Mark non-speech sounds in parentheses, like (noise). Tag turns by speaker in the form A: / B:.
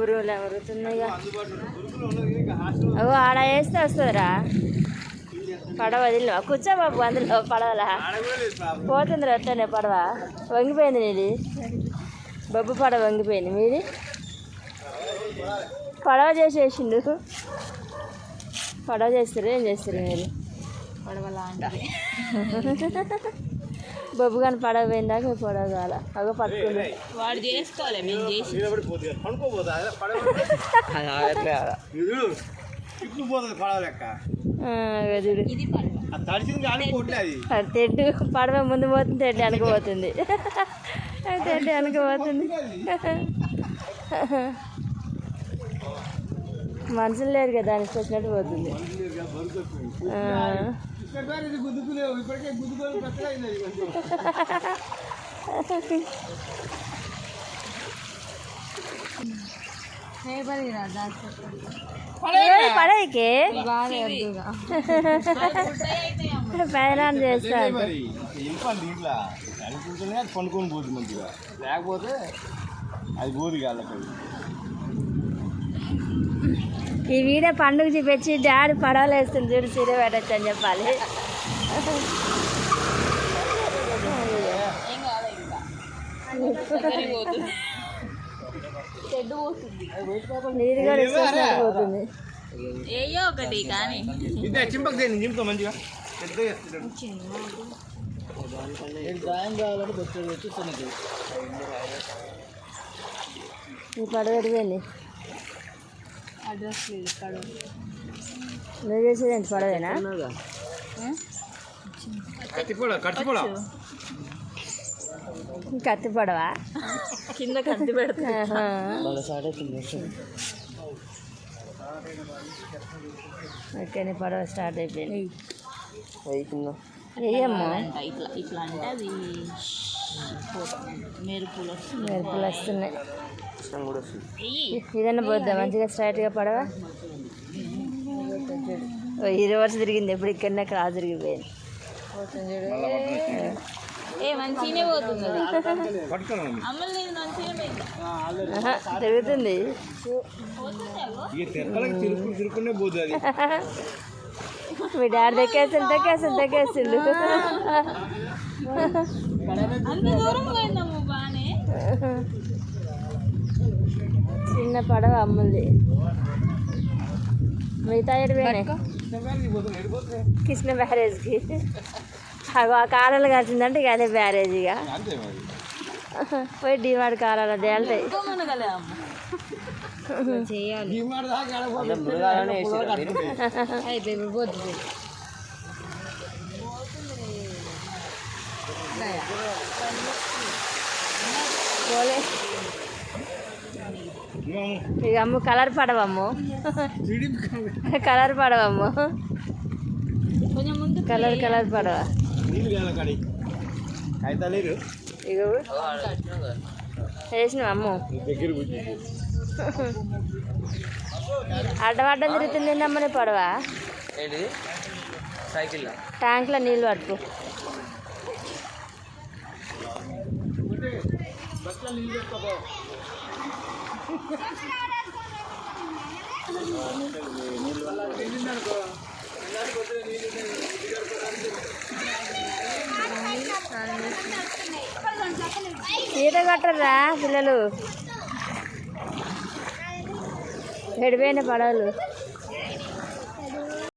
A: ఉరువులే ఉరుతున్నాయిగా అగో ఆడ వేస్తే వస్తుందిరా. పడవ వదిలిన కూర్చో బాబు అందులో పడవలా. పోతుంది అట్లనే పడవ. వంగిపోయింది నీది. బొబ్బు పడవ వంగిపోయింది. మీది? పడవ చేసేసిండు. పడవ చేస్తారు ఏం చేస్తారు మీరు?
B: పడవ లాంటిది. (laughs)
A: బొబ్బు కానీ పడవ పోయిందాక మీ పడవ అగో పట్టుకుంది.
B: వాడు చేసుకోవాలి మేము చేసి
A: తెడ్డు పడవ ముందు పోతుంది తెడ్డు వెనకపోతుంది తెడ్డు వెనకపోతుంది (laughs) మనుషులు లేరు కదా దానికి వచ్చినట్టు పోతుంది. ఆ, ప్రయాణం చేస్తా
C: పండుకొని పోతుంది మంచిగా లేకపోతే అది పోదు కాళ్ళకి
A: ఈ వీడియో పండుగ చూపించి డాడీ పడవలు వేస్తుంది చూడు సీర పెట్టచ్చు అని చెప్పాలి. నీరు కూడా ఇచ్చేసినట్టు పోతుంది.
B: ఏయో ఒకటి కానీ.
C: ఇదే చింపక చేయండి చింపుతా మంచిగా? పెద్దగా చేస్తున్నాడు
A: ఈ పడవ ఎడిపోయింది.
B: అడ్రస్ లేదు ఇక్కడ.
A: నువ్వు చేసేది పడవేనా
C: కట్టిపోడా
A: కత్తి పడవ
B: కింద కత్తి పెడుతుంది
A: ఆహా. ఓకే నీ పడవ స్టార్ట్ అయిపోయింది.
B: ఇట్లా ఇట్లా అంటే అది. మెరుపులు
A: మెరుపులు వస్తున్నాయి. ఇదన్నా పోద్దా మంచిగా స్ట్రైట్గా పడవ? ఈ రివర్స్ తిరిగింది ఎప్పుడు ఇక్కడనే క్రాస్ తిరిగిపోయింది
B: ఏ మంచిగానే పోతుంది
A: తిరుగుతుంది. (laughs) మీ డాడీ దక్కేసిండు దక్కేసిండు దక్కేసిండు చిన్న పడవ అమ్ముంది. మిగతా కృష్ణ బ్యారేజ్కి అగో ఆ కాలాలు కాల్చిందంటే ఇక అదే బ్యారేజ్ ఇక. పోయి కాలాలు తేలుతాయి
B: మనగలే అమ్మ.
A: చేయాలి. అయిపోయి పోతుంది పోలే ఇక అమ్ము కలర్ పడవమ్ము. కలర్ పడవమ్ము.
B: కొంచెం ముందు
A: కలర్ కలర్ పడవ. ఇక వేసినావు అమ్ము?
C: నీ దగ్గర కూర్చో
A: అడ్డం అడ్డం తిరుగుతుంది అమ్మని పడవ?
D: ఏంటిది సైకిల్.
A: ట్యాంక్లో నీళ్ళు పట్టుకో. ఈత కొట్టరా పిల్లలు? ఎడిపోయిన పడవలు.